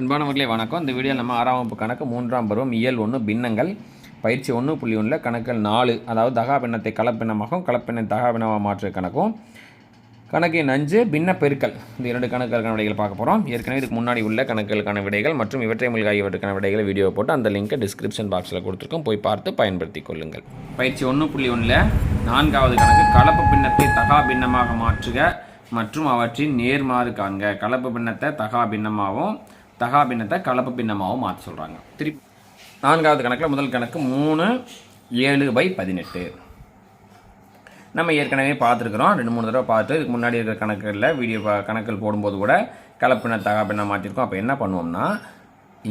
அன்பானவர்களே வணக்கம். இந்த வீடியோ நம்ம ஆறாம் வகுப்பு கணக்கு மூன்றாம் பருவம் இயல் ஒன்று பின்னங்கள் பயிற்சி ஒன்று புள்ளி ஒன்றில் கணக்குகள் நாலு அதாவது தகா பின்னத்தை கலப்பின்னமாகவும் கலப்பினை தகா பின்னமாக மாற்று கணக்கும் கணக்கின் அஞ்சு பின்ன பெருக்கல். இந்த இரண்டு கணக்குகளுக்கான விடைகள் பார்க்க போகிறோம் ஏற்கனவே இதுக்கு முன்னாடி உள்ள கணக்குகளுக்கான விடைகள் மற்றும் இவற்றை மூலிகை ஆகியவற்றுக்கான விடைகளை வீடியோ போட்டு அந்த லிங்கை டிஸ்கிரிப்ஷன் பாக்ஸில் கொடுத்துருக்கோம். போய் பார்த்து பயன்படுத்திக் கொள்ளுங்கள். பயிற்சி ஒன்று புள்ளி ஒன்றில் நான்காவது கணக்கு கலப்பு பின்னத்தை தகா பின்னமாக மாற்றுக மற்றும் அவற்றின் நேர்மாறு காண்க. கலப்பு பின்னத்தை தகா பின்னமாகவும் தகா பின்னத்தை கலப்பு பின்னமாகவும் மாற்ற சொல்கிறாங்க திருப்பி நான்காவது கணக்கில் முதல் கணக்கு மூணு ஏழு பை பதினெட்டு. நம்ம ஏற்கனவே பார்த்துருக்குறோம். ரெண்டு மூணு தடவை பார்த்து இதுக்கு முன்னாடி இருக்கிற கணக்குகளில் வீடியோ கணக்கில் போடும்போது கூட கலப்பின தகாப்பின மாற்றிருக்கோம். அப்போ என்ன பண்ணுவோம்னா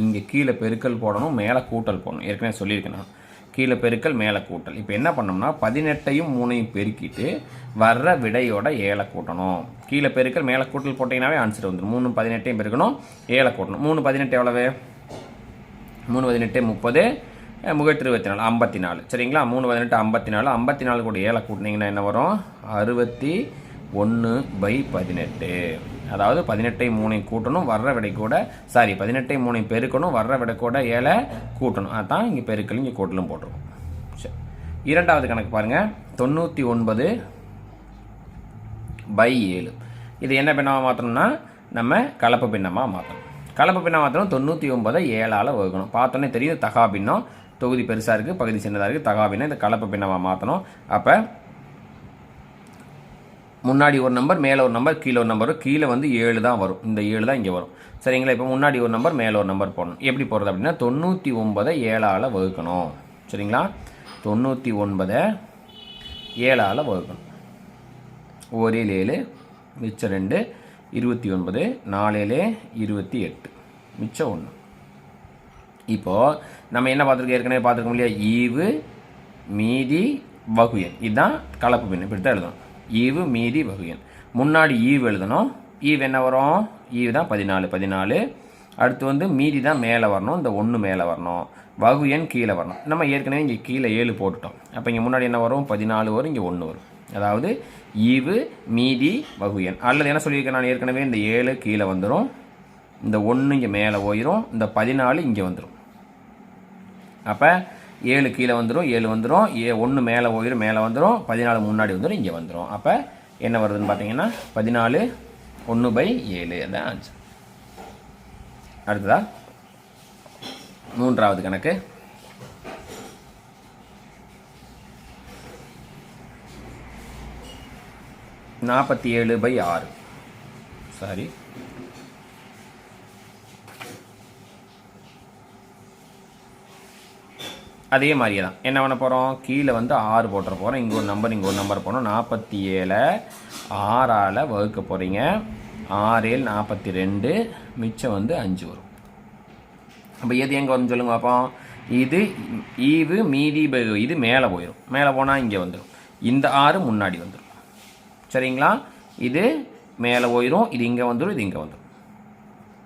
இங்கே கீழே பெருக்கல் போடணும் மேலே கூட்டல் போடணும். ஏற்கனவே சொல்லியிருக்கேன் நான் கீழே பெருக்கல் மேலே கூட்டல். இப்போ என்ன பண்ணோம்னா பதினெட்டையும் மூணையும் பெருக்கிட்டு வர்ற விடையோட ஏழை கூட்டணும். கீழே பெருக்கல் மேலே கூட்டல் போட்டிங்கனாவே ஆன்சர் வந்துடும் மூணு பதினெட்டையும் பெருக்கணும் ஏழை கூட்டணும். மூணு பதினெட்டு எவ்வளவு? மூணு பதினெட்டு முப்பது. அஹ் முகட்டு இருபத்தி நாலு ஐம்பத்தி நாலு சரிங்களா? மூணு பதினெட்டு ஐம்பத்தி நாலு ஐம்பத்தி நாலு கூட ஏழை கூட்டினீங்கன்னா என்ன வரும்? அறுபத்தி ஒன்று பை பதினெட்டு. அதாவது பதினெட்டை மூணையும் கூட்டணும் வர்ற விடை கூட சாரி பதினெட்டை மூணையும் பெருக்கணும் வர்ற விடை கூட ஏழை கூட்டணும். அதான் இங்கே பெருக்கல் இங்கே கூட்டலும் போட்டுருவோம் சரி. இரண்டாவது கணக்கு பாருங்கள் தொண்ணூற்றி ஒன்பது பை ஏழு. இது என்ன பின்னமாக மாற்றணும்னா நம்ம கலப்பு பின்னமாக மாற்றணும் கலப்பு பின்னம் மாற்றணும் தொண்ணூற்றி ஒன்பதை ஏழால் வகுக்கணும். பார்த்தோன்னே தெரியுது தகா பின்னம். தொகுதி பெருசாக இருக்குது பகுதி சின்னதாக இருக்குது தகா பின்னம் இந்த கலப்பு பின்னமாக மாற்றணும் அப்போ முன்னாடி ஒரு நம்பர் மேலே ஒரு நம்பர் கீழே ஒரு நம்பர் கீழே வந்து ஏழு தான் வரும். இந்த ஏழு தான் இங்கே வரும். சரிங்களா? இப்போ முன்னாடி ஒரு நம்பர் மேலே ஒரு நம்பர் போடணும். எப்படி போடுறது அப்படின்னா தொண்ணூற்றி ஒன்பதை ஏழால் வகுக்கணும். சரிங்களா? தொண்ணூற்றி ஒன்பதை ஏழால் வகுக்கணும். ஓரேழு ஏழு மிச்சம் ரெண்டு இருபத்தி ஒன்பது நாலேழு இருபத்தி எட்டு. மிச்சம் ஒன்று இப்போது நம்ம என்ன பார்த்துருக்கோம்? ஏற்கனவே பார்த்துருக்கோம் இல்லையா? ஈவு மீதி வகுயன் இதுதான் கலப்பு பின். இப்படி தான் எழுதணும். ஈவு மீதி வகையன். முன்னாடி ஈவு எழுதணும். ஈவு என்ன வரும்? ஈவு தான் பதினாலு பதினாலு. அடுத்து வந்து மீதி தான் மேலே வரணும். இந்த ஒன்று மேலே வரணும். வகுயன் கீழே வரணும். நம்ம ஏற்கனவே இங்கே கீழே ஏழு போட்டுட்டோம். அப்போ இங்கே முன்னாடி என்ன வரும்? பதினாலு வரும் இங்கே ஒன்று வரும். அதாவது ஈவு மீதி வகுயன். அல்லது என்ன சொல்லியிருக்கேன் நான் ஏற்கனவே? இந்த ஏழு கீழே வந்துடும் இந்த ஒன்று இங்கே மேலே போயிடும் இந்த பதினாலு இங்கே வந்துடும் அப்போ ஏழு கீழே வந்துடும் ஏழு வந்துடும் ஏ ஒன்று மேலே போயிடும் மேலே வந்துடும் பதினாலு முன்னாடி வந்துடும் இங்கே வந்துடும் அப்போ என்ன வருதுன்னு பார்த்தீங்கன்னா பதினாலு ஒன்று பை ஏழு. அதான் ஆன்சர் அடுத்ததா? மூன்றாவது கணக்கு. நாற்பத்தி ஏழு பை ஆறு. சாரி அதே மாதிரியே தான். என்ன பண்ண போகிறோம் கீழே வந்து ஆறு போட்டுற போகிறோம் இங்கே ஒரு நம்பர் இங்கே ஒரு நம்பர் போனோம் நாற்பத்தி ஏழை ஆறால் வகுக்க போகிறீங்க ஆறு ஏழு நாற்பத்தி ரெண்டு மிச்சம் வந்து அஞ்சு வரும். அப்போ எது எங்கே வரும்னு சொல்லுங்க பார்ப்போம் இது ஈவு மீதி இது மேலே போயிடும் மேலே போனால் இங்கே வந்துடும் இந்த ஆறு முன்னாடி வந்துடும் சரிங்களா? இது மேலே போயிடும் இது இங்கே வந்துடும் இது இங்கே வந்துடும்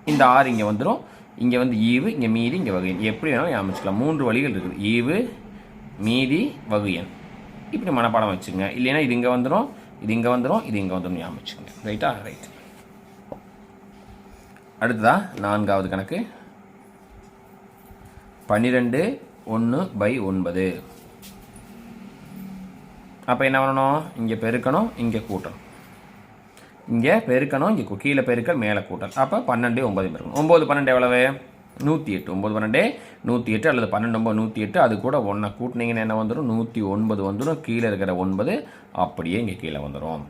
இந்த ஆறு இங்கே வந்துடும் இங்கே வந்து ஈவு இங்கே மீதி இங்கே வகையன். எப்படி வேணாலும் அமைச்சிக்கலாம் மூன்று வழிகள் இருக்குது. ஈவு மீதி வகையன். இப்படி மனப்பாடம் வச்சுங்க இல்லைன்னா இது இங்கே வந்துடும் இது இங்கே வந்துடும் இது இங்கே வந்துடும் ஞாபகம் ரைட்டா ரைட் அடுத்ததா நான்காவது கணக்கு. பன்னிரெண்டு ஒன்று பை ஒன்பது. அப்போ என்ன பண்ணணும் இங்கே பெருக்கணும் இங்கே கூட்டணும். இங்கே பெருக்கணும் இங்கே கீழே பெருக்கல் மேலே கூட்டல். அப்போ பன்னெண்டு ஒம்பது பெருக்கணும். ஒம்பது பன்னெண்டு எவ்வளவு? நூற்றி எட்டு. ஒம்பது பன்னெண்டு நூற்றி எட்டு அல்லது பன்னெண்டு ஒம்பது நூற்றி எட்டு. அது கூட ஒன்றை கூட்டினீங்கன்னா என்ன வந்துடும் நூற்றி ஒன்பது வந்துடும் கீழே இருக்கிற ஒன்பது அப்படியே இங்கே கீழே வந்துடும்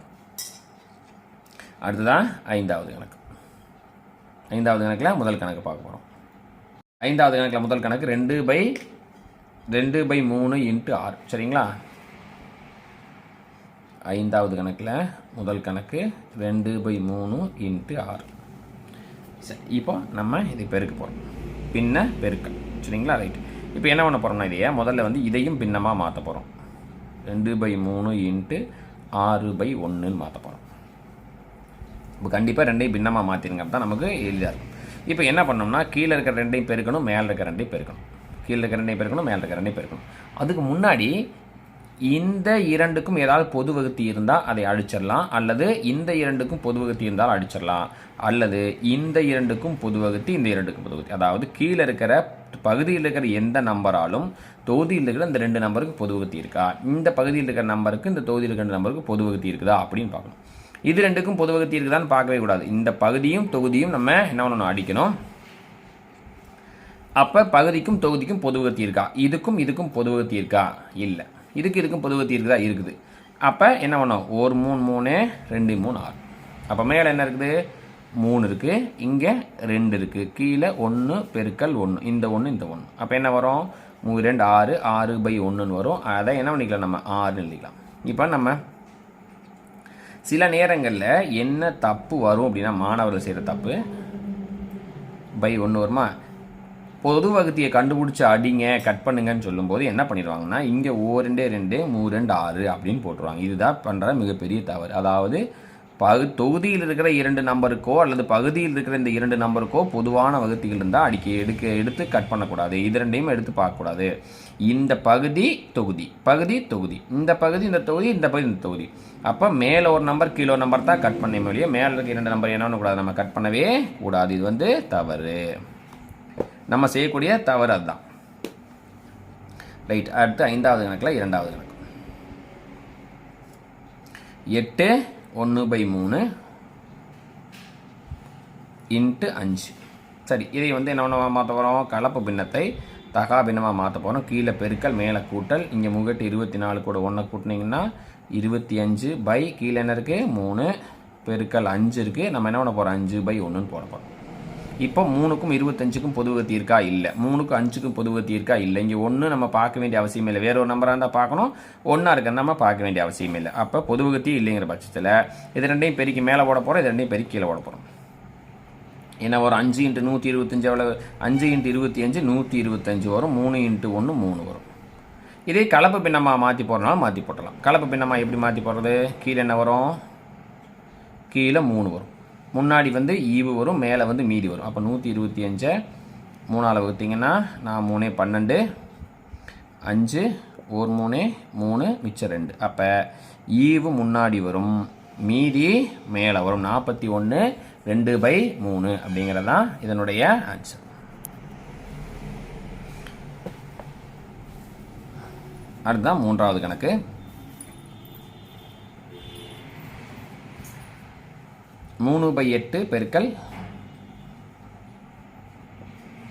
அடுத்ததான் ஐந்தாவது கணக்கு. ஐந்தாவது கணக்கில் முதல் கணக்கு பார்க்க போகிறோம் ஐந்தாவது கணக்கில் முதல் கணக்கு ரெண்டு பை ரெண்டு பை மூணு இன்ட்டு ஆறு. சரிங்களா? ஐந்தாவது கணக்கில் முதல் கணக்கு ரெண்டு பை மூணு இன்ட்டு ஆறு. சரி இப்போ நம்ம இதை பெருக்க போகிறோம் பின்ன பெருக்கல். சரிங்களா? ரைட். இப்போ என்ன பண்ண போகிறோம்னா இதையே முதல்ல வந்து இதையும் பின்னமாக மாற்ற போகிறோம் ரெண்டு பை மூணு இன்ட்டு ஆறு பை ஒன்றுன்னு மாற்ற போகிறோம் இப்போ கண்டிப்பாக ரெண்டையும் பின்னமாக மாற்றிருங்க அப்போ தான் நமக்கு எளிதாக இருக்கும். இப்போ என்ன பண்ணோம்னா கீழே இருக்கிற ரெண்டையும் பெருக்கணும் மேலே இருக்கிற ரெண்டையும் பெருக்கணும். கீழே இருக்கிற ரெண்டையும் பெருக்கணும் மேலே இருக்கிற ரெண்டையும் பெருக்கணும். அதுக்கு முன்னாடி இந்த இரண்டுக்கும் ஏதாவது பொது வகுத்தி இருந்தால் அதை அழிச்சிடலாம். அல்லது இந்த இரண்டுக்கும் பொது வகுத்தி இருந்தால் அழிச்சிடலாம். அல்லது இந்த இரண்டுக்கும் பொது வகுத்தி இந்த இரண்டுக்கும் பொது வகுத்தி. அதாவது கீழே இருக்கிற பகுதியில் இருக்கிற எந்த நம்பராலும் தொகுதியில் இருக்கிற இந்த ரெண்டு நம்பருக்கு பொது வகுத்தி இருக்கா? இந்த பகுதியில் இருக்கிற நம்பருக்கு இந்த தொகுதியில் இருக்கிற நம்பருக்கு பொது வகுத்தி இருக்குதா? அப்படின்னு பார்க்கணும். இது ரெண்டுக்கும் பொது வகுத்தி இருக்குதான்னு பார்க்கவே கூடாது. இந்த பகுதியும் தொகுதியும் நம்ம என்ன பண்ணணும்? அடிக்கணும். அப்போ பகுதிக்கும் தொகுதிக்கும் பொதுவகத்தி இருக்கா? இதுக்கும் இதுக்கும் பொதுவகத்தி இருக்கா? இல்லை. இதுக்கு இதுக்கும் தீர்வு தான் இருக்குது. அப்போ என்ன பண்ணோம்? ஒரு மூணு மூணு ரெண்டு மூணு ஆறு. அப்போ மேலே என்ன இருக்குது? மூணு இருக்குது இங்கே ரெண்டு இருக்குது கீழே ஒன்று பெருக்கல் ஒன்று இந்த ஒன்று இந்த ஒன்று அப்போ என்ன வரும்? மூணு ரெண்டு ஆறு. ஆறு பை ஒன்றுன்னு வரும். அதை என்ன பண்ணிக்கலாம்? நம்ம ஆறுன்னு எழுதிக்கலாம். இப்போ நம்ம சில நேரங்களில் என்ன தப்பு வரும் அப்படின்னா மாணவர்கள் செய்கிற தப்பு பை ஒன்று வருமா? பொது வகுத்தியை கண்டுபிடிச்சி அடிங்க கட் பண்ணுங்கன்னு சொல்லும்போது என்ன பண்ணிடுவாங்கன்னா இங்கே ஓ ரெண்டு ரெண்டு மூ ரெண்டு ஆறு அப்படின்னு போட்டுருவாங்க. இதுதான் பண்ணுற மிகப்பெரிய தவறு. அதாவது பகு தொகுதியில் இருக்கிற இரண்டு நம்பருக்கோ அல்லது பகுதியில் இருக்கிற இந்த இரண்டு நம்பருக்கோ பொதுவான வகுத்திகள் இருந்தால் அடிக்க எடுக்க எடுத்து கட் பண்ணக்கூடாது. இது ரெண்டையும் எடுத்து பார்க்கக்கூடாது. இந்த பகுதி தொகுதி. பகுதி தொகுதி. இந்த பகுதி இந்த தொகுதி இந்த பகுதி இந்த தொகுதி. அப்போ மேலே ஒரு நம்பர் கீழே ஒரு நம்பர் தான் கட் பண்ண முடியும். மேலே இருக்க இரண்டு நம்பர் என்ன பண்ணக்கூடாது நம்ம கட் பண்ணவே கூடாது. இது வந்து தவறு. நம்ம செய்யக்கூடிய தவறு அதுதான். ரைட் அடுத்து ஐந்தாவது கணக்கில் இரண்டாவது கணக்கு. எட்டு ஒன்று பை மூணு இன்ட்டு அஞ்சு. சரி இதை வந்து என்ன பண்ண மாற்ற போகிறோம் கலப்பு பின்னத்தை தகா பின்னமாக மாற்ற போகிறோம் கீழே பெருக்கல் மேலே கூட்டல். இங்கே முகட்டு இருபத்தி நாலு கூட ஒன்றை கூட்டினீங்கன்னா இருபத்தி அஞ்சு பை. கீழே என்ன இருக்குது மூணு. பெருக்கல் அஞ்சு இருக்குது நம்ம என்ன பண்ண போகிறோம் அஞ்சு பை ஒன்றுன்னு போட போகிறோம் இப்போ மூணுக்கும் இருபத்தஞ்சுக்கும் பொதுவகத்தி இருக்கா இல்லை. மூணுக்கும் அஞ்சுக்கும் பொதுவகத்தி இருக்கா இல்லை. இங்கே ஒன்று நம்ம பார்க்க வேண்டிய அவசியம் இல்லை. வேற ஒரு நம்பராக இருந்தால் பார்க்கணும். ஒன்றா இருக்க நம்ம பார்க்க வேண்டிய அவசியம் இல்லை. அப்போ பொதுவகத்தி இல்லைங்கிற பட்சத்தில் இது ரெண்டையும் பெருக்கி மேலே போட போகிறோம் இது ரெண்டையும் பெருக்கி கீழே போட போகிறோம் ஏன்னா ஒரு அஞ்சு இன்ட்டு நூற்றி இருபத்தஞ்சு எவ்வளோ அஞ்சு இன்ட்டு இருபத்தி அஞ்சு நூற்றி இருபத்தஞ்சு வரும். மூணு இன்ட்டு ஒன்று மூணு வரும். இதே கலப்பு பின்னமாக மாற்றி போடுறனாலும் மாற்றி போட்டலாம் கலப்பு பின்னமாக எப்படி மாற்றி போடுறது? கீழே என்ன வரும்? கீழே மூணு வரும். முன்னாடி வந்து ஈவு வரும் மேலே வந்து மீதி வரும். அப்போ நூற்றி இருபத்தி அஞ்சை மூணால் வகுத்தீங்கன்னா நான் மூணே பன்னெண்டு அஞ்சு ஒரு மூணு மூணு மிச்சம் ரெண்டு. அப்போ ஈவு முன்னாடி வரும் மீதி மேலே வரும். நாற்பத்தி ஒன்று ரெண்டு பை மூணு அப்படிங்கிறது தான் இதனுடைய ஆன்சர் அடுத்தான் மூன்றாவது கணக்கு. மூணு பை எட்டு பெருக்கல்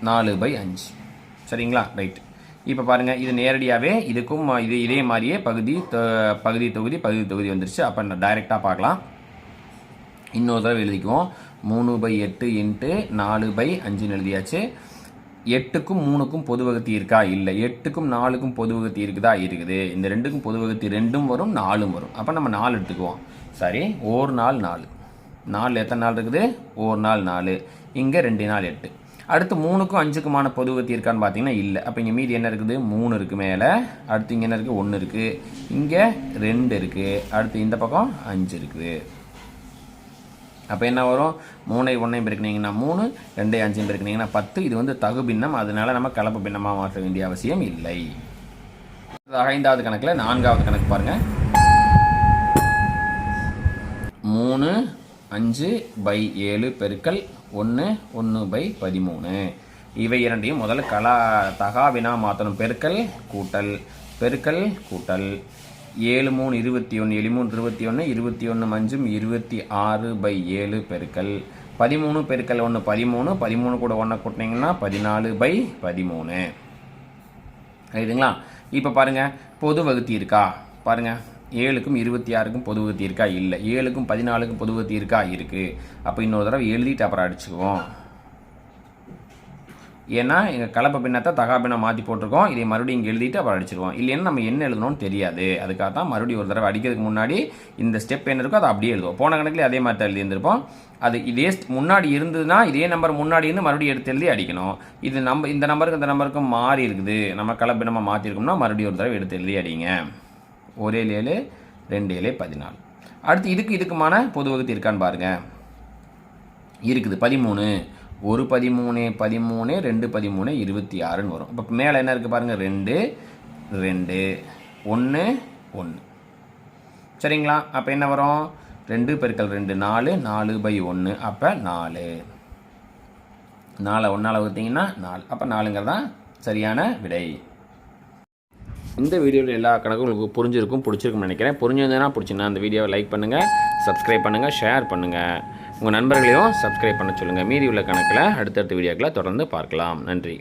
நாலு பை அஞ்சு. சரிங்களா? ரைட் இப்போ பாருங்கள் இது நேரடியாகவே இதுக்கும் இது இதே மாதிரியே பகுதி தொ- பகுதி தொகுதி பகுதி தொகுதி வந்துருச்சு. அப்போ நான் டைரெக்டாக பார்க்கலாம். இன்னொரு தடவை எழுதிக்குவோம். மூணு பை எட்டு இன்ட்டு நாலு பை அஞ்சுன்னு எழுதியாச்சு. எட்டுக்கும் மூணுக்கும் பொது வகுத்தி இருக்கா? இல்லை. எட்டுக்கும் நாலுக்கும் பொது வகுத்தி இருக்குதா? இருக்குது. இந்த ரெண்டுக்கும் பொது வகுத்தி ரெண்டும் வரும் நாலும் வரும். அப்போ நம்ம நாலு எடுத்துக்குவோம். சரி ஒரு நாள் நாலு. நாலு எத்தனை நாள் இருக்குது? ஒரு நாள் நாலு. இங்கே ரெண்டு நாள் எட்டு. அடுத்து மூணுக்கும் அஞ்சுக்குமான பொது வகுத்தி இருக்கான்னு பார்த்தீங்கன்னா இல்லை. அப்போ இங்கே மீதி என்ன இருக்குது? மூணு இருக்குது மேலே. அடுத்து இங்கே என்ன இருக்குது ஒன்று இருக்குது இங்கே ரெண்டு இருக்குது அடுத்து இந்த பக்கம் அஞ்சு இருக்குது. அப்போ என்ன வரும்? மூணை ஒன்றையும் பெருக்கினீங்கன்னா மூணு ரெண்டை அஞ்சையும் பெருக்கினீங்கன்னா பத்து. இது வந்து தகு பின்னம். அதனால நம்ம கலப்பு பின்னமாக மாற்ற வேண்டிய அவசியம் இல்லை. ஐந்தாவது கணக்கில் நான்காவது கணக்கு பாருங்கள் மூணு அஞ்சு பை ஏழு பெருக்கல் ஒன்று ஒன்று பை பதிமூணு. இவை இரண்டையும் முதல்ல கலா தகாவினா மாற்றணும் பெருக்கல் கூட்டல் பெருக்கல் கூட்டல். ஏழு மூணு இருபத்தி ஒன்று ஏழு மூணு இருபத்தி ஒன்று இருபத்தி ஒன்று அஞ்சும் இருபத்தி ஆறு பை ஏழு பெருக்கல். பதிமூணு பெருக்கல் ஒன்று பதிமூணு பதிமூணு கூட ஒன்றை கூட்டினீங்கன்னா பதினாலு பை பதிமூணு. ரைட்டுங்களா இப்போ பாருங்கள் பொது வகுத்தி இருக்கா? பாருங்கள் ஏழுக்கும் இருபத்தி ஆறுக்கும் பொதுவு தீர்க்கா? இருக்கா இல்லை. ஏழுக்கும் பதினாலுக்கும் பொதுவு தீர்க்கா? இருக்கா. இருக்குது அப்போ இன்னொரு தடவை எழுதிட்டு அப்புறம் அடிச்சுக்குவோம். ஏன்னா எங்கள் கலப்பை பின்னத்தை தகா பின்னம் மாற்றி போட்டிருக்கோம். இதை மறுபடியும் இங்கே எழுதிட்டு அப்புறம் அடிச்சிருவோம் இல்லைன்னா நம்ம என்ன எழுதணும்னு தெரியாது. அதுக்காக தான் மறுபடியும் ஒரு தடவை அடிக்கிறதுக்கு முன்னாடி இந்த ஸ்டெப் என்ன இருக்கோ அதை அப்படியே எழுதுவோம். போன கணக்கில் அதே மாதிரி தான் எழுதியிருந்திருப்போம். அது இதே முன்னாடி இருந்ததுன்னா இதே நம்பர் முன்னாடி இருந்து மறுபடியும் எடுத்து எழுதி அடிக்கணும். இது நம்ம இந்த நம்பருக்கு இந்த நம்பருக்கும் மாறி இருக்குது. நம்ம கலப்பினமாக மாற்றிருக்கோம்னா மறுபடியும் ஒரு தடவை எடுத்து எழுதி அடிங்க. ஒரே ஏழு ரெண்டு ஏழு பதினாலு. அடுத்து இதுக்கு இதுக்குமான பொது வகுத்து இருக்கான்னு பாருங்கள் இருக்குது பதிமூணு. ஒரு பதிமூணு பதிமூணு ரெண்டு பதிமூணு இருபத்தி ஆறுன்னு வரும். இப்போ மேலே என்ன இருக்குது பாருங்கள் ரெண்டு ரெண்டு ஒன்று ஒன்று சரிங்களா? அப்போ என்ன வரும்? ரெண்டு பெருக்கல் ரெண்டு நாலு நாலு பை ஒன்று அப்போ நாலு. நாலு ஒன்றால் வகுத்தீங்கன்னா நாலு. அப்போ நாலுங்கிறது தான் சரியான விடை. இந்த வீடியோவில் எல்லா கணக்கும் உங்களுக்கு புரிஞ்சிருக்கும் பிடிச்சிருக்கும்னு நினைக்கிறேன். புரிஞ்சிருந்ததுன்னா பிடிச்சிருந்தா அந்த வீடியோவை லைக் பண்ணுங்கள் சப்ஸ்கிரைப் பண்ணுங்கள் ஷேர் பண்ணுங்கள் உங்கள் நண்பர்களையும் சப்ஸ்கிரைப் பண்ண சொல்லுங்கள் மீதி உள்ள கணக்கில் அடுத்தடுத்த வீடியோக்களை தொடர்ந்து பார்க்கலாம். நன்றி.